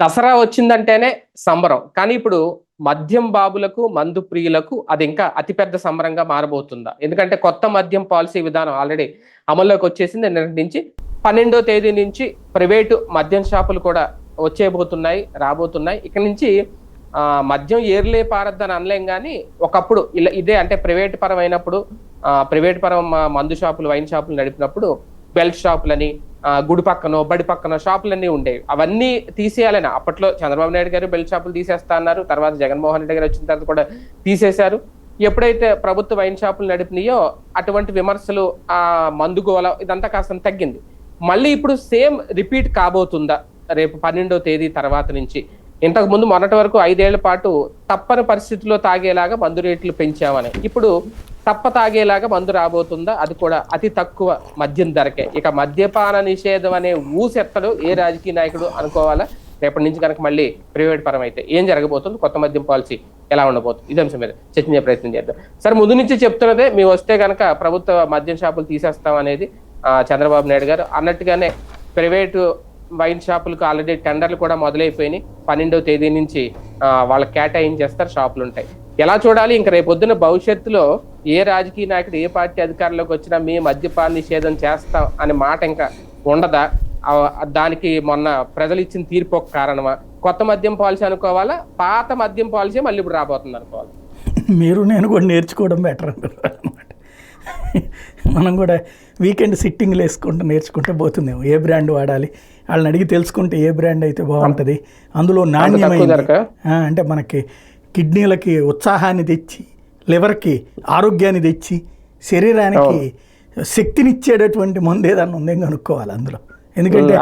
దసరా వచ్చిందంటేనే సంబరం. కానీ ఇప్పుడు మద్యం బాబులకు మందు ప్రియులకు అది ఇంకా అతిపెద్ద సంబరంగా మారబోతుందా? ఎందుకంటే కొత్త మద్యం పాలసీ విధానం ఆల్రెడీ అమల్లోకి వచ్చేసింది. నిన్నటి నుంచి పన్నెండో తేదీ నుంచి ప్రైవేటు మద్యం షాపులు కూడా వచ్చేయబోతున్నాయి రాబోతున్నాయి. ఇక్కడ నుంచి ఆ, మద్యం ఏర్లే పారద్దని అనలేం కానీ ఒకప్పుడు ఇలా ఇదే అంటే ప్రైవేట్ పరమైనప్పుడు ఆ, ప్రైవేట్ పరం మందు షాపులు వైన్ షాపులు నడిపినప్పుడు బెల్ట్ షాపులని గుడి పక్కనో బడి పక్కనో షాపులన్నీ ఉండేవి. అవన్నీ తీసేయాలని. అప్పట్లో చంద్రబాబు నాయుడు గారు బెల్ట్ షాపులు తీసేస్తా అన్నారు. తర్వాత జగన్మోహన్ రెడ్డి గారు వచ్చిన తర్వాత కూడా తీసేశారు. ఎప్పుడైతే ప్రభుత్వ వైన్ షాపులు నడిపినాయో అటువంటి విమర్శలు ఆ మందుగోల ఇదంతా కాస్త తగ్గింది. మళ్ళీ ఇప్పుడు సేమ్ రిపీట్ కాబోతుందా? రేపు పన్నెండో తేదీ తర్వాత నుంచి. ఇంతకు ముందు మొన్నటి వరకు ఐదేళ్ళ పాటు తప్పని పరిస్థితిలో తాగేలాగా మందు రేట్లు పెంచామని. ఇప్పుడు తప్ప తాగేలాగా మందు రాబోతుందా? అది కూడా అతి తక్కువ మద్యం ధరకే. ఇక మద్యపాన నిషేధం అనే ఊసెత్తడు ఏ రాజకీయ నాయకుడు అనుకోవాలా? రేపటి నుంచి కనుక మళ్ళీ ప్రైవేట్ పరం అయితే ఏం జరగబోతుంది? కొత్త మద్యం పాలసీ ఎలా ఉండబోతుంది? ఇదే అంశం మీద చర్చించే ప్రయత్నం చేద్దాం. సార్ ముందు నుంచి చెప్తున్నదే మేము వస్తే కనుక ప్రభుత్వ మద్యం షాపులు తీసేస్తాం అనేది చంద్రబాబు నాయుడు గారు అన్నట్టుగానే ప్రైవేటు వైన్ షాపులకు ఆల్రెడీ టెండర్లు కూడా మొదలైపోయినాయి. పన్నెండవ తేదీ నుంచి వాళ్ళకి కేటాయించేస్తారు షాపులు ఉంటాయి చూడాలి? ఇంకా రేపొద్దున భవిష్యత్తులో ఏ రాజకీయ నాయకుడు ఏ పార్టీ అధికారంలోకి వచ్చినా మీ మద్యపాన నిషేధం చేస్తాం అనే మాట ఇంకా ఉండదా? దానికి మొన్న ప్రజలు ఇచ్చిన తీర్పు ఒక కారణమా? కొత్త మద్యం పాలసీ అనుకోవాలా? పాత మద్యం పాలసీ మళ్ళీ ఇప్పుడు రాబోతుంది అనుకోవాలి? మీరు నేను కూడా నేర్చుకోవడం బెటర్ అనమాట మనం కూడా వీకెండ్ సిట్టింగ్లు వేసుకుంటూ నేర్చుకుంటే పోతుందేమో. ఏ బ్రాండ్ వాడాలి? వాళ్ళని అడిగి తెలుసుకుంటే ఏ బ్రాండ్ అయితే బాగుంటుంది? అందులో నాణ్యమైన? అంటే మనకి కిడ్నీలకి ఉత్సాహాన్ని తెచ్చి లివర్కి ఆరోగ్యాన్ని తెచ్చి శరీరానికి శక్తినిచ్చేటటువంటి మందు ఏదన్నా ఉందేం కనుక్కోవాలి అందులో. ఎందుకంటే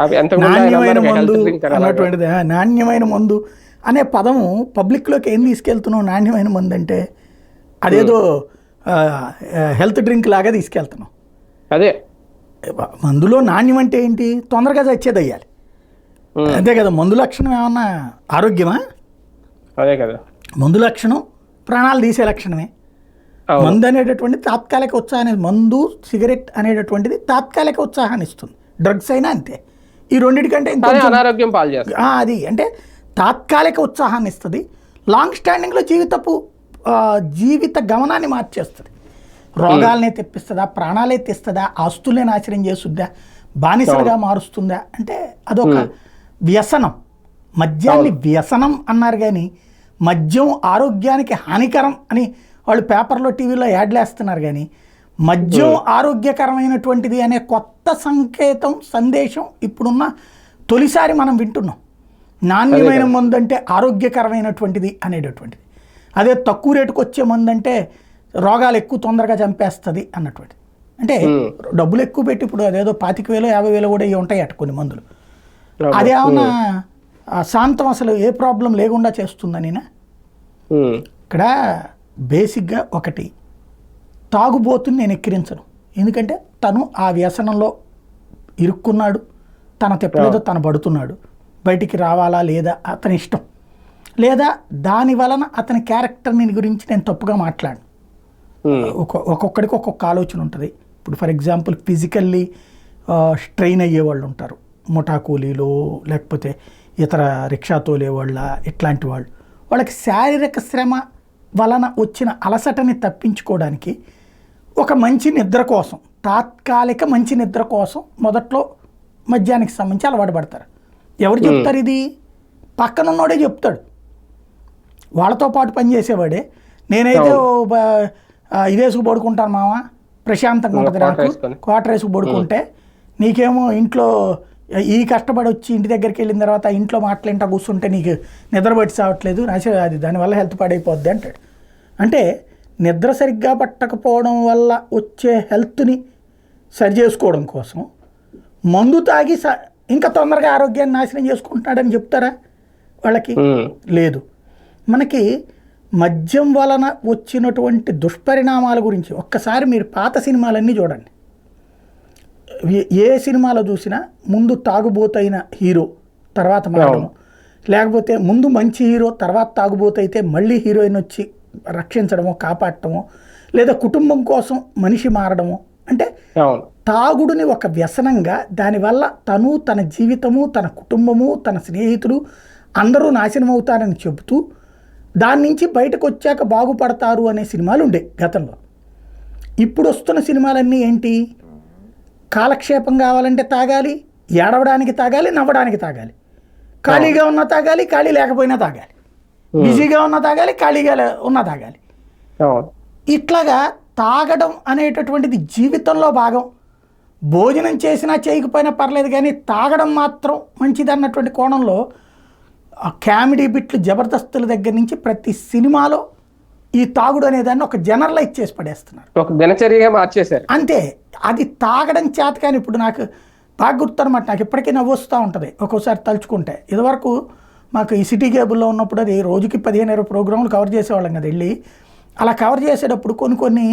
నాణ్యమైన మందు. అన్నటువంటిది నాణ్యమైన మందు అనే పదము పబ్లిక్లోకి ఏం తీసుకెళ్తున్నావు నాణ్యమైన మందు అంటే అదేదో హెల్త్ డ్రింక్ లాగా తీసుకెళ్తున్నాం అదే. మందులో నాణ్యం అంటే ఏంటి? తొందరగా చచ్చేది అయ్యాలి ఉమ్, అంతే కదా మందు లక్షణం ఏమన్నా ఆరోగ్యమా? అదే కదా. మందు లక్షణం ప్రాణాలు తీసే లక్షణమే. మందు అనేటటువంటి తాత్కాలిక ఉత్సాహాన్ని మందు సిగరెట్ అనేటటువంటిది తాత్కాలిక ఉత్సాహాన్ని ఇస్తుంది. డ్రగ్స్ అయినా అంతే. ఈ రెండింటికంటే అనారోగ్యం పాలు అది. అంటే తాత్కాలిక ఉత్సాహాన్ని ఇస్తుంది. లాంగ్ స్టాండింగ్లో జీవితపు జీవిత గమనాన్ని మార్చేస్తుంది. రోగాలనే తెప్పిస్తుందా ప్రాణాలే తెస్తుందా ఆస్తులే నాశనం చేస్తుందా బానిసలుగా మారుస్తుందా? అంటే అదొక వ్యసనం. మద్యాన్ని వ్యసనం అన్నారు కానీ మద్యం ఆరోగ్యానికి హానికరం అని వాళ్ళు పేపర్లో టీవీలో యాడ్లు వేస్తున్నారు కానీ మద్యం ఆరోగ్యకరమైనటువంటిది అనే కొత్త సంకేతం సందేశం ఇప్పుడున్న తొలిసారి మనం వింటున్నాం. నాణ్యమైన మందు అంటే ఆరోగ్యకరమైనటువంటిది అనేటటువంటిది. అదే తక్కువ రేటుకు వచ్చే మందు అంటే రోగాలు ఎక్కువ తొందరగా చంపేస్తుంది అన్నటువంటిది. అంటే డబ్బులు ఎక్కువ పెట్టి ఇప్పుడు అదేదో పాతిక వేలు యాభై వేలు కూడా ఇవి ఉంటాయి అట కొన్ని మందులు. అదేమన్నా శాంతం అసలు ఏ ప్రాబ్లం లేకుండా చేస్తుందనినా ఉమ్, ఇక్కడ బేసిక్గా ఒకటి తాగుబోతుని నేను ఎక్కిరించను. ఎందుకంటే తను ఆ వ్యసనంలో ఇరుక్కున్నాడు తన తెప్పలేదో తను పడుతున్నాడు. బయటికి రావాలా లేదా అతని ఇష్టం. లేదా దాని వలన అతని క్యారెక్టర్ని గురించి నేను తప్పుగా ఒక ఒక్కొక్కడికి ఒక్కొక్క ఆలోచన ఉంటుంది. ఇప్పుడు ఫర్ ఎగ్జాంపుల్ ఫిజికల్లీ స్ట్రెయిన్ అయ్యే వాళ్ళు ఉంటారు. ముఠా కూలీలు లేకపోతే ఇతర రిక్షా తోలే వాళ్ళ ఇట్లాంటి వాళ్ళు. వాళ్ళకి శారీరక శ్రమ వలన వచ్చిన అలసటని తప్పించుకోవడానికి ఒక మంచి నిద్ర కోసం తాత్కాలిక మంచి నిద్ర కోసం మొదట్లో మద్యానికి సంబంధించి అలవాటు పడతారు. ఎవరు చెప్తారు ఇది? పక్కనున్నోడే చెప్తాడు. వాళ్ళతో పాటు పనిచేసేవాడే నేనైతే ఇదేసుకు పడుకుంటాను మామ ప్రశాంతంగా ఉంటుంది నాకు. క్వార్టర్ వేసుకు పడుకుంటే నీకేమో ఇంట్లో ఈ కష్టపడి వచ్చి ఇంటి దగ్గరికి వెళ్ళిన తర్వాత ఇంట్లో మాట్లాడింటా కూర్చుంటే నీకు నిద్ర పట్టి సావట్లేదు నాశ అది దానివల్ల హెల్త్ పాడైపోద్ది అంటాడు. అంటే నిద్ర సరిగ్గా పట్టకపోవడం వల్ల వచ్చే హెల్త్ని సరి చేసుకోవడం కోసం మందు తాగి స ఇంకా తొందరగా ఆరోగ్యాన్ని నాశనం చేసుకుంటున్నాడని చెప్తారా వాళ్ళకి? లేదు. మనకి మద్యం వలన వచ్చినటువంటి దుష్పరిణామాల గురించి ఒక్కసారి మీరు పాత సినిమాలన్నీ చూడండి. ఏ- సినిమాలో చూసినా ముందు తాగుబోతైన హీరో తర్వాత మారడము. లేకపోతే ముందు మంచి హీరో తర్వాత తాగుబోతైతే మళ్ళీ హీరోయిన్ వచ్చి రక్షించడమో కాపాడటమో లేదా కుటుంబం కోసం మనిషి మారడము. అంటే తాగుడుని ఒక వ్యసనంగా దానివల్ల తను తన జీవితము తన కుటుంబము తన స్నేహితులు అందరూ నాశనం అవుతారని చెబుతూ దాని నుంచి బయటకు వచ్చాక బాగుపడతారు అనే సినిమాలు ఉండే గతంలో. ఇప్పుడు వస్తున్న సినిమాలన్నీ ఏంటి? కాలక్షేపం కావాలంటే తాగాలి ఏడవడానికి తాగాలి నవ్వడానికి తాగాలి. ఖాళీగా ఉన్నా తాగాలి ఖాళీ లేకపోయినా తాగాలి. బిజీగా ఉన్నా తాగాలి ఖాళీగా ఉన్నా తాగాలి. ఇట్లాగా తాగడం అనేటటువంటిది జీవితంలో భాగం. భోజనం చేసినా చేయకపోయినా పర్లేదు కానీ తాగడం మాత్రం మంచిది అన్నటువంటి కోణంలో ఆ కామెడీ బిట్లు జబర్దస్తుల దగ్గర నుంచి ప్రతి సినిమాలో ఈ తాగుడు అనేదాన్ని ఒక జనరలైజ్ చేసి పడేస్తున్నారు. ఒక దినచర్యగా మార్చేశారు. అంతే అది తాగడం చేత కానీ ఇప్పుడు నాకు బాగా గుర్తనమాట నాకు ఇప్పటికీ నవ్వు వస్తూ ఉంటుంది. ఒక్కోసారి తలుచుకుంటే. ఇదివరకు మాకు ఈ సిటీ కేబుల్లో ఉన్నప్పుడు అది రోజుకి పదిహేను ఇరవై ప్రోగ్రాములు కవర్ చేసేవాళ్ళం కదా వెళ్ళి. అలా కవర్ చేసేటప్పుడు కొన్ని కొన్ని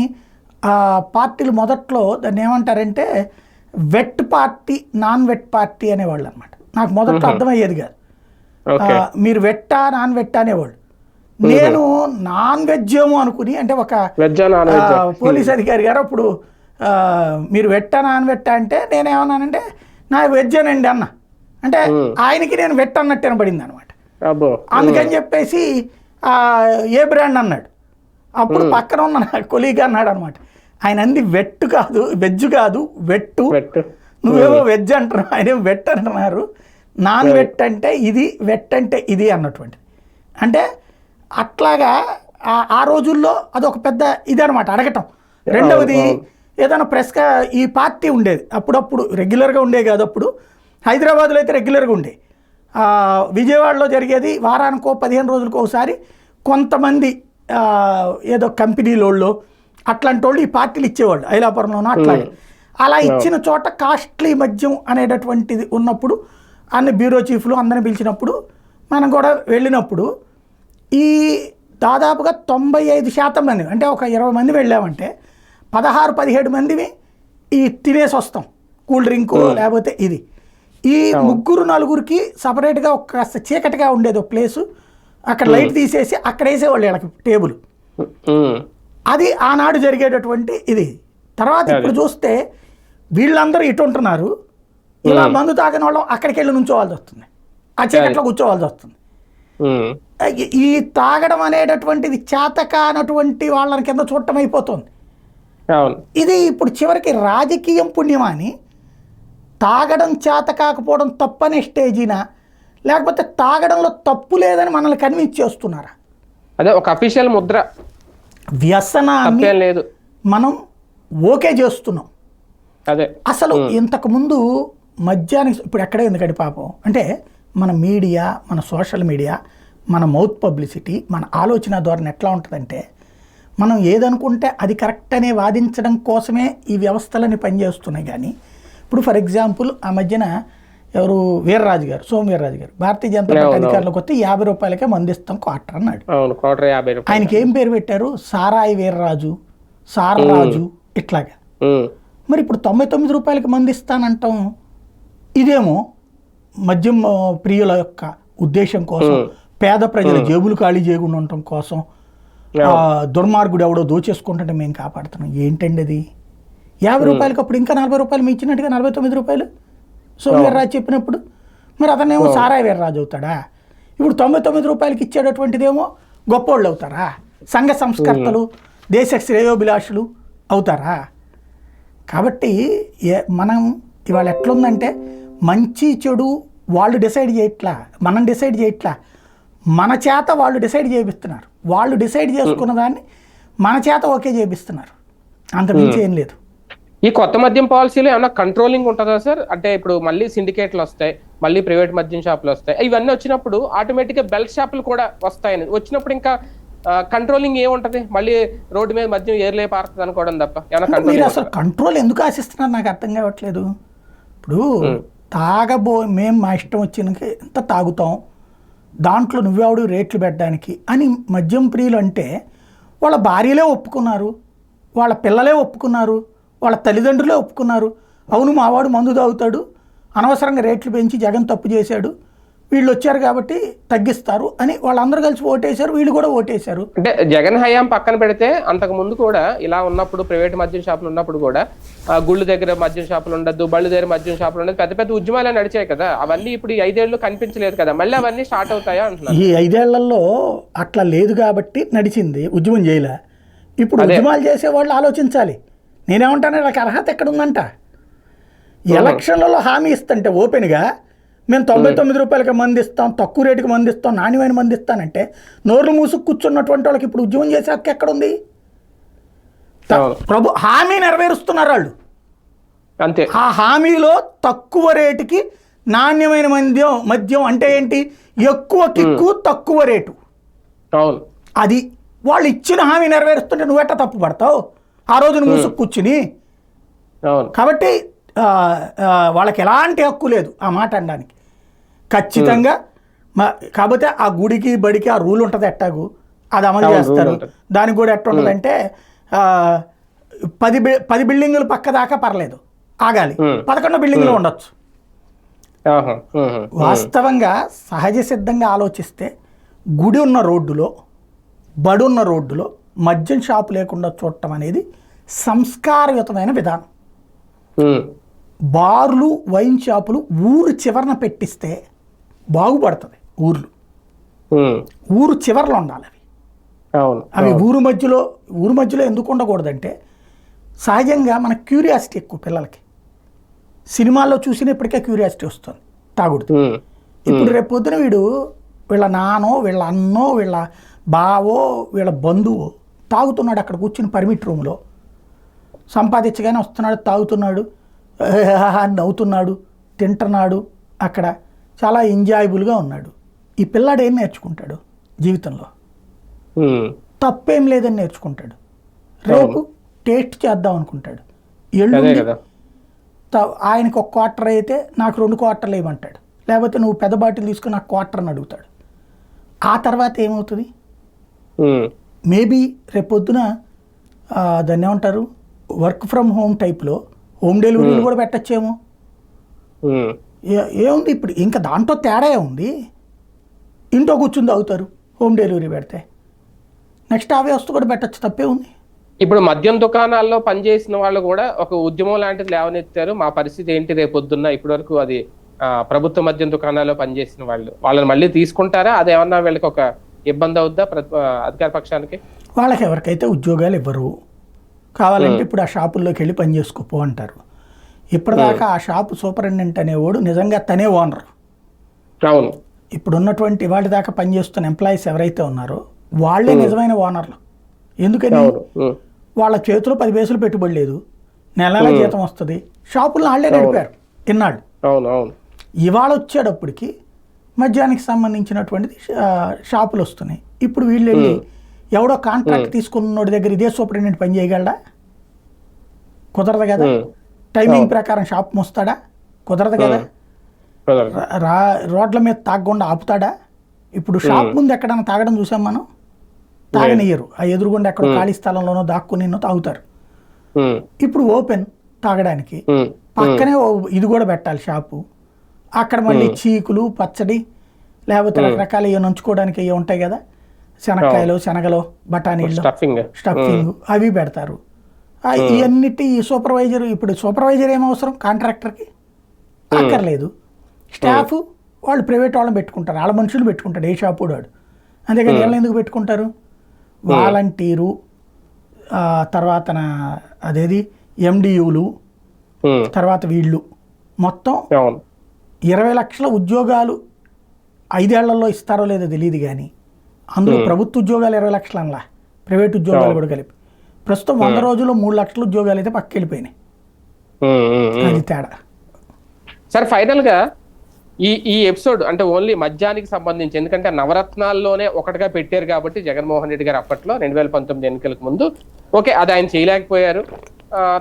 పార్టీలు మొదట్లో దాన్ని ఏమంటారంటే wet party non wet party అనేవాళ్ళు అనమాట నాకు మొదట్లో అర్థమయ్యేది కాదు. మీరు వెట్టా నాన్ వెట్టా అనేవాళ్ళు. నేను నాన్ వెజ్ ఏమో అనుకుని అంటే ఒక పోలీస్ అధికారి గారు అప్పుడు మీరు వెట్టా నాన్ వెట్టా అంటే నేనేమన్నానంటే నా వెజ్ అనండి అన్న. అంటే ఆయనకి నేను వెట్ అన్నట్టు వినబడింది అనమాట అందుకని చెప్పేసి ఆ, ఏ బ్రాండ్ అన్నాడు. అప్పుడు పక్కన ఉన్న నా కొలీగ్ అన్నాడు అనమాట ఆయన అంది వెట్టు కాదు వెజ్ కాదు వెట్టు. నువ్వేమో వెజ్ అంటున్నావు ఆయన వెట్ అంటున్నారు. నాన్ వెట్ అంటే ఇది వెట్ అంటే ఇది అన్నటువంటి. అంటే అట్లాగా ఆ- రోజుల్లో అదొక పెద్ద ఇది అనమాట అడగటం రెండవది ఏదైనా ప్రెస్గా ఈ పార్టీ ఉండేది. అప్పుడప్పుడు రెగ్యులర్గా ఉండేది కాదు అప్పుడు. హైదరాబాద్లో అయితే రెగ్యులర్గా ఉండే. విజయవాడలో జరిగేది వారానికో పదిహేను రోజులకో ఒకసారి కొంతమంది ఏదో కంపెనీలోళ్ళు అట్లాంటి వాళ్ళు ఈ పార్టీలు ఇచ్చేవాళ్ళు ఐలాపురంలోనూ అట్లాగే అలా ఇచ్చిన చోట కాస్ట్లీ మద్యం అనేటటువంటిది ఉన్నప్పుడు అన్ని బ్యూరో చీఫ్లు అందరిని పిలిచినప్పుడు మనం కూడా వెళ్ళినప్పుడు ఈ దాదాపుగా తొంభై ఐదు శాతం మంది అంటే ఒక ఇరవై మంది వెళ్ళామంటే పదహారు పదిహేడు మందివి ఈ తినేసి వస్తాం కూల్ డ్రింకు లేకపోతే ఇది. ఈ ముగ్గురు నలుగురికి సపరేట్గా ఒక కాస్త చీకటిగా ఉండేది ఒక ప్లేసు. అక్కడ లైట్ తీసేసి అక్కడ వేసేవాళ్ళు వీళ్ళకి టేబుల్. అది ఆనాడు జరిగేటటువంటి ఇది. తర్వాత ఇప్పుడు చూస్తే వీళ్ళందరూ ఇటు ఉంటున్నారు. ఇలా మందు తాగిన వాళ్ళం అక్కడికి వెళ్ళి నుంచోవాల్సి వస్తుంది. ఆ చీకట్లో కూర్చోవాల్సి వస్తుంది. ఈ- తాగడం అనేటటువంటిది చేతకానటువంటి వాళ్ళని కింద చూడటం అయిపోతుంది. ఇది ఇప్పుడు చివరికి రాజకీయం పుణ్యమాని తాగడం చేత కాకపోవడం తప్పనే స్టేజీనా లేకపోతే తాగడంలో తప్పు లేదని మనల్ని కన్విన్స్ చేస్తున్నారా? అదే ఒక అఫీషియల్ ముద్ర. తప్పేం లేదు. మనం ఓకే చేస్తున్నాం. అదే. అసలు ఇంతకు ముందు మద్యానికి ఇప్పుడు ఎక్కడ ఎందుకంటే పాపం? అంటే మన మీడియా మన సోషల్ మీడియా మన మౌత్ పబ్లిసిటీ మన ఆలోచన ధోరణి ఎట్లా ఉంటుందంటే మనం ఏదనుకుంటే అది కరెక్ట్ అనే వాదించడం కోసమే ఈ వ్యవస్థలని పనిచేస్తున్నాయి కానీ ఇప్పుడు ఫర్ ఎగ్జాంపుల్ ఆ మధ్యన ఎవరు వీర్రాజు గారు సోము వీర్రాజు గారు భారతీయ జనతా పార్టీ. అధికారంలోకి వస్తే యాభై రూపాయలకే మందిస్తాం క్వార్టర్ అన్నాడు. ఆయనకి ఏం పేరు పెట్టారు? సారాయి వీర్రాజు సారరాజు ఇట్లాగా. మరి ఇప్పుడు తొంభై తొమ్మిది రూపాయలకి మంది ఇస్తానంటాం ఇదేమో మద్యం ప్రియుల యొక్క ఉద్దేశం కోసం పేద ప్రజల జేబులు ఖాళీ చేయకుండా ఉండటం కోసం దుర్మార్గుడు ఎవడో దోచేసుకుంటుంటే మేము కాపాడుతున్నాం. ఏంటండి అది? యాభై రూపాయలకి అప్పుడు ఇంకా నలభై రూపాయలు మీ ఇచ్చినట్టుగా నలభై తొమ్మిది రూపాయలు? సోమవీర్రాజు చెప్పినప్పుడు? మరి అతనేమో సారాయి వీర్రాజు అవుతాడా? ఇప్పుడు తొంభై తొమ్మిది రూపాయలకి ఇచ్చేటటువంటిదేమో గొప్పోళ్ళు అవుతారా? సంఘ సంస్కర్తలు దేశ శ్రేయోభిలాషులు అవుతారా? కాబట్టి మనం ఇవాళ ఎట్లుందంటే మంచి చెడు వాళ్ళు డిసైడ్ చేయట్లా మనం డిసైడ్ చేయట్లా. మన చేత వాళ్ళు డిసైడ్ చేపిస్తున్నారు. వాళ్ళు డిసైడ్ చేసుకున్న దాన్ని మన చేత ఓకే చేపిస్తున్నారు. అంత మించి ఏం లేదు. ఈ కొత్త మద్యం పాలసీలో ఏమన్నా కంట్రోలింగ్ ఉంటుందా సార్? అంటే ఇప్పుడు మళ్ళీ సిండికేట్లు వస్తాయి మళ్ళీ ప్రైవేట్ మద్యం షాపులు వస్తాయి. ఇవన్నీ వచ్చినప్పుడు ఆటోమేటిక్గా బెల్ట్ షాపులు కూడా వస్తాయని. వచ్చినప్పుడు ఇంకా కంట్రోలింగ్ ఏముంటది? మళ్ళీ రోడ్డు మీద మద్యం ఏర్లే పారుతుంది అనుకోవడం తప్ప. కంట్రోలింగ్ అసలు కంట్రోల్ ఎందుకు ఆశిస్తున్నారు? నాకు అర్థం కావట్లేదు. ఇప్పుడు తాగబో మేము మా ఇష్టం వచ్చిన ఎంత తాగుతాం. దాంట్లో నువ్వెవడు రేట్లు పెట్టడానికి అని మద్యం ప్రియులు అంటే వాళ్ళ భార్యలే ఒప్పుకున్నారు. వాళ్ళ పిల్లలే ఒప్పుకున్నారు. వాళ్ళ తల్లిదండ్రులే ఒప్పుకున్నారు. అవును మావాడు మందు తాగుతాడు. అనవసరంగా రేట్లు పెంచి జగన్ తప్పు చేశాడు. వీళ్ళు వచ్చారు కాబట్టి తగ్గిస్తారు అని వాళ్ళందరూ కలిసి ఓటేశారు వీళ్ళు కూడా ఓటేశారు. అంటే జగన్ హయాం పక్కన పెడితే అంతకు ముందు కూడా ఇలా ఉన్నప్పుడు ప్రైవేట్ మద్యం షాపులు ఉన్నప్పుడు కూడా గుళ్ళు దగ్గర మద్యం షాపులు ఉండదు బళ్ళు దగ్గర మద్యం షాపులు ఉండదు పెద్ద పెద్ద ఉద్యమాలు నడిచాయి కదా. అవన్నీ ఇప్పుడు ఈ ఐదేళ్ళు కనిపించలేదు కదా. మళ్ళీ అవన్నీ స్టార్ట్ అవుతాయా అంటున్నారు. ఈ ఐదేళ్ళలో అట్లా లేదు కాబట్టి నడిచింది ఉద్యమం చేయలే. ఇప్పుడు. ఉద్యమాలు చేసే వాళ్ళు ఆలోచించాలి. నేనేమంటాను వాళ్ళకి అర్హత ఎక్కడ ఉందంట ఎలక్షన్లలో హామీ ఇస్తుంటే ఓపెన్గా మేము తొంభై తొమ్మిది రూపాయలకి మంది ఇస్తాం తక్కువ రేటుకి మంది ఇస్తాం నాణ్యమైన మంది ఇస్తానంటే నోర్లు మూసుకు కూర్చున్నటువంటి వాళ్ళకి ఇప్పుడు ఉద్యమం చేసే హక్కు ఎక్కడుంది. ప్రభు హామీ నెరవేరుస్తున్నారు వాళ్ళు. అంతే. ఆ హామీలో తక్కువ రేటుకి నాణ్యమైన మద్యం మద్యం అంటే ఏంటి? ఎక్కువ కిక్కు తక్కువ రేటు. అవును. అది వాళ్ళు ఇచ్చిన హామీ నెరవేరుస్తుంటే నువ్వెట్ట తప్పు పడతావు? ఆ రోజు నువ్వు కూర్చుని. కాబట్టి వాళ్ళకి ఎలాంటి హక్కు లేదు ఆ మాట అనడానికి. ఖచ్చితంగా మ- కాకపోతే ఆ గుడికి బడికి ఆ రూల్ ఉంటుంది ఎట్టాగు? అది అమలు చేస్తారు. దానికి కూడా ఎట్ట ఉంటుందంటే పది పది బిల్డింగులు పక్క దాకా పర్లేదు. ఆగాలి. పదకొండు బిల్డింగులు ఉండొచ్చు. వాస్తవంగా సహజ సిద్ధంగా ఆలోచిస్తే గుడి ఉన్న రోడ్డులో బడి ఉన్న రోడ్డులో మద్యం షాపు లేకుండా చూడటం అనేది సంస్కారయుతమైన విధానం. బార్లు వైన్ షాపులు ఊరు చివరన పెట్టిస్తే బాగుపడుతుంది ఊర్లు. ఊరు చివరలో ఉండాలి అవి. అవి ఊరు మధ్యలో ఊరు మధ్యలో ఎందుకు ఉండకూడదంటే సహజంగా మన క్యూరియాసిటీ ఎక్కువ పిల్లలకి. సినిమాల్లో చూసినప్పటికే క్యూరియాసిటీ వస్తుంది తాగుడుతో. ఇప్పుడు రేపు పొద్దున వీడు వీళ్ళ నానో వీళ్ళ అన్నో వీళ్ళ బావో వీళ్ళ బంధువు తాగుతున్నాడు అక్కడ కూర్చుని పర్మిట్ రూమ్లో. సంపాదించగానే వస్తున్నాడు తాగుతున్నాడు నవ్వుతున్నాడు తింటున్నాడు అక్కడ. చాలా ఎంజాయబుల్గా ఉన్నాడు. ఈ పిల్లాడు ఏం నేర్చుకుంటాడు జీవితంలో? తప్పేం లేదని నేర్చుకుంటాడు. రేపు టేస్ట్ చేద్దాం అనుకుంటాడు. ఎల్లుండి ఆయనకు ఒక క్వార్టర్ అయితే నాకు రెండు క్వార్టర్లు ఇవ్వమంటాడు. లేకపోతే నువ్వు పెద్ద బాటిల్ తీసుకుని నాకు క్వార్టర్ అని అడుగుతాడు. ఆ తర్వాత ఏమవుతుంది? మేబీ రేపొద్దున దాన్ని ఏమంటారు? వర్క్ ఫ్రమ్ హోమ్ టైప్లో హోమ్ డెలివరీలు కూడా పెట్టచ్చేమో? ఏముంది ఇప్పుడు? ఇంకా దాంట్లో తేడా ఉంది ఇంట్లో కూర్చుని తాగుతారు హోమ్ డెలివరీ పెడితే. నెక్స్ట్ ఆ వ్యవస్థ కూడా పెట్టచ్చు తప్పే ఉంది. ఇప్పుడు మద్యం దుకాణాల్లో పనిచేసిన వాళ్ళు కూడా ఒక ఉద్యమం లాంటిది లేవనెత్తారు. మా పరిస్థితి ఏంటి రేపు పొద్దున్న? ఇప్పటి వరకు అది ప్రభుత్వ మద్యం దుకాణాల్లో పనిచేసిన వాళ్ళు. వాళ్ళని మళ్ళీ తీసుకుంటారా? అది ఏమన్నా వీళ్ళకి ఒక ఇబ్బంది అవుద్దా అధికార పక్షానికి? వాళ్ళకి ఎవరికైతే ఉద్యోగాలు ఇవ్వరు కావాలంటే ఇప్పుడు ఆ షాపుల్లోకి వెళ్ళి పని చేసుకోపో అంటారు. ఇప్పటిదాకా ఆ షాపు సూపరింటెండెంట్ అనేవాడు నిజంగా తనే ఓనర్. అవును. ఇప్పుడు ఉన్నటువంటి వాటి దాకా పనిచేస్తున్న ఎంప్లాయీస్ ఎవరైతే ఉన్నారో వాళ్ళే నిజమైన ఓనర్లు. ఎందుకని? వాళ్ళ చేతిలో పది పైసలు పెట్టుబడి లేదు. నెల నెల జీతం వస్తుంది. షాపులను వాళ్ళే నడిపారు. ఇన్నాళ్ళు ఇవాళ వచ్చేటప్పటికి మద్యానికి సంబంధించినటువంటి షాపులు వస్తున్నాయి. ఇప్పుడు వీళ్ళు వెళ్ళి ఎవడో కాంట్రాక్ట్ తీసుకున్నోడి దగ్గర ఇదే సూపరింటెండెంట్ పని చేయగలడా? కుదరదు కదా. టైమింగ్ ప్రకారం షాప్ మోస్తాడా? కుదరదు కదా. రా- రోడ్ల మీద తాగకుండా ఆపుతాడా? ఇప్పుడు షాప్ ముందు ఎక్కడైనా తాగడం చూసాం మనం? తాగనియ్యరు. ఆ ఎదురుగుండా ఎక్కడో ఖాళీ స్థలంలోనో దాక్కుని తాగుతారు. ఇప్పుడు ఓపెన్ తాగడానికి. పక్కనే ఇది కూడా పెట్టాలి షాపు. అక్కడ మళ్ళీ చీకులు పచ్చడి లేకపోతే రకరకాల ఇవి నంచుకోవడానికి ఇవి ఉంటాయి కదా. శనక్కాయలు శనగలు బఠానీలు స్టఫింగ్. అవి పెడతారు. ఇవన్నిటి ఈ సూపర్వైజర్ ఇప్పుడు సూపర్వైజర్ ఏం అవసరం? కాంట్రాక్టర్కి? అక్కర్లేదు. స్టాఫ్ వాళ్ళు ప్రైవేట్ వాళ్ళని పెట్టుకుంటారు. వాళ్ళ మనుషులు పెట్టుకుంటాడు. ఏ షాపు వాడు అంతేకాని వీళ్ళని ఎందుకు పెట్టుకుంటారు? వాలంటీరు తర్వాత అదేది? ఎండియూలు తర్వాత వీళ్ళు. మొత్తం ఇరవై లక్షల ఉద్యోగాలు ఐదేళ్ళలో ఇస్తారో లేదో తెలియదు కానీ అందులో ప్రభుత్వ ఉద్యోగాలు ఇరవై లక్షలు అనలా ప్రైవేట్ ఉద్యోగాలు కూడా కలిపి. ప్రస్తుతం వంద రోజుల్లో మూడు లక్షల ఉద్యోగాలు అయితే పక్క వెళ్ళిపోయినాయి. అది తేడా. సరే ఫైనల్గా ఈ ఈ ఎపిసోడ్ అంటే ఓన్లీ మద్యానికి సంబంధించి ఎందుకంటే నవరత్నాల్లోనే ఒకటిగా పెట్టారు కాబట్టి జగన్మోహన్ రెడ్డి గారు అప్పట్లో రెండు వేల పంతొమ్మిది ఎన్నికలకు ముందు. ఓకే అది ఆయన చేయలేకపోయారు.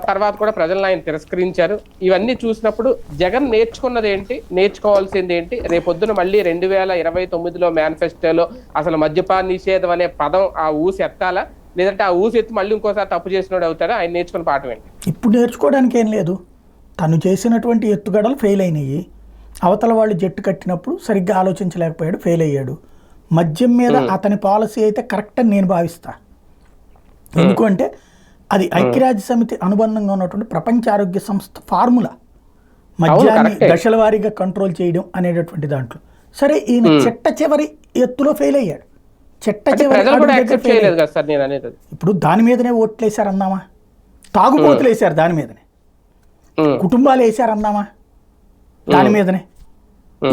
తర్వాత కూడా ప్రజలను ఆయన తిరస్కరించారు. ఇవన్నీ చూసినప్పుడు జగన్ నేర్చుకున్నది ఏంటి నేర్చుకోవాల్సింది ఏంటి? రేపొద్దున మళ్ళీ రెండు వేల ఇరవై తొమ్మిదిలో మేనిఫెస్టోలో అసలు మద్యపాన నిషేధం అనే పదం ఆ ఊసి ఎత్తాలా? లేదంటే ఆ ఊసి ఎత్తి మళ్ళీ ఇంకోసారి తప్పు చేసినోడు అవుతాడా? ఆయన నేర్చుకున్న పాఠం ఏంటి? ఇప్పుడు నేర్చుకోవడానికి ఏం లేదు. తను చేసినటువంటి ఎత్తుగడలు ఫెయిల్ అయినాయి. అవతల వాళ్ళు జట్టు కట్టినప్పుడు సరిగ్గా ఆలోచించలేకపోయాడు ఫెయిల్ అయ్యాడు. మద్యం మీద అతని పాలసీ అయితే కరెక్ట్ అని నేను భావిస్తా. ఎందుకంటే అది ఐక్యరాజ్య సమితి అనుబంధంగా ఉన్నటువంటి ప్రపంచ ఆరోగ్య సంస్థ ఫార్ములా. మద్యాన్ని. దశల వారీగా కంట్రోల్ చేయడం అనేటటువంటి దాంట్లో. సరే ఈయన చిట్ట చివరి ఎత్తులో ఫెయిల్ అయ్యాడు. చిట్ట. ఇప్పుడు దాని మీదనే ఓట్లేశారు అందామా? తాగుబోతులు వేశారు దాని మీదనే. కుటుంబాలు వేశారు అందామా? దాని మీదనే.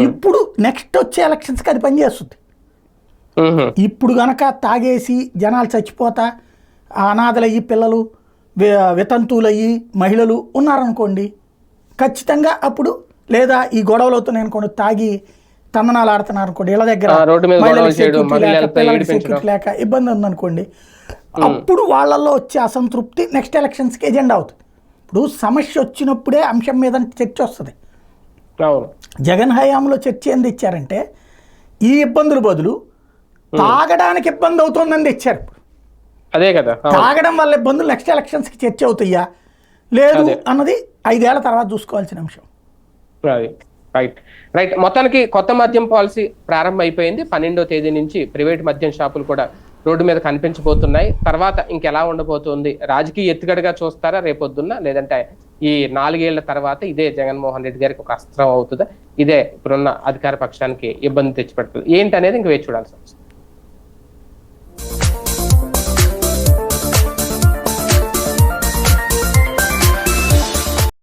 ఇప్పుడు నెక్స్ట్ వచ్చే ఎలక్షన్స్కి అది పనిచేస్తుంది ఇప్పుడు గనక తాగేసి జనాలు చచ్చిపోతా అనాథలయ్యి పిల్లలు వితంతువులయ్యి మహిళలు ఉన్నారనుకోండి ఖచ్చితంగా అప్పుడు లేదా ఈ గొడవలు అవుతున్నాయి అనుకోండి తాగి తందనాలు ఆడుతున్నారు అనుకోండి ఇళ్ళ దగ్గర security లేక, ఇబ్బంది ఉందనుకోండి అప్పుడు వాళ్ళల్లో వచ్చే అసంతృప్తి నెక్స్ట్ ఎలక్షన్స్కి ఎజెండా అవుతుంది. ఇప్పుడు సమస్య వచ్చినప్పుడే అంశం మీద చర్చ వస్తుంది. జగన్ హయాంలో చర్చ ఏంది ఇచ్చారంటే ఈ ఇబ్బందుల బదులు తాగడానికి ఇబ్బంది అవుతుందని తెచ్చారు అదే కదా. తాగడం వల్ల ఇబ్బందులు నెక్స్ట్ ఎలక్షన్స్కి చర్చ అవుతాయా? లేదు. అన్నది ఐదేళ్ళ తర్వాత చూసుకోవాల్సిన అంశం. రైట్ రైట్ మొత్తానికి కొత్త మద్యం పాలసీ ప్రారంభం అయిపోయింది పన్నెండో తేదీ నుంచి ప్రైవేట్ మద్యం షాపులు కూడా రోడ్డు మీద కనిపించబోతున్నాయి. తర్వాత ఇంకెలా ఉండబోతుంది? రాజకీయ ఎత్తుగడగా చూస్తారా? రేపొద్దున్న? లేదంటే ఈ నాలుగేళ్ళ తర్వాత ఇదే జగన్మోహన్ రెడ్డి గారికి ఒక అస్త్రం అవుతుందా? ఇదే ఇప్పుడున్న అధికార పక్షానికి ఇబ్బంది తెచ్చిపెడుతుంది. ఏంటి అనేది ఇంక వేచి చూడాల్సి వస్తుంది.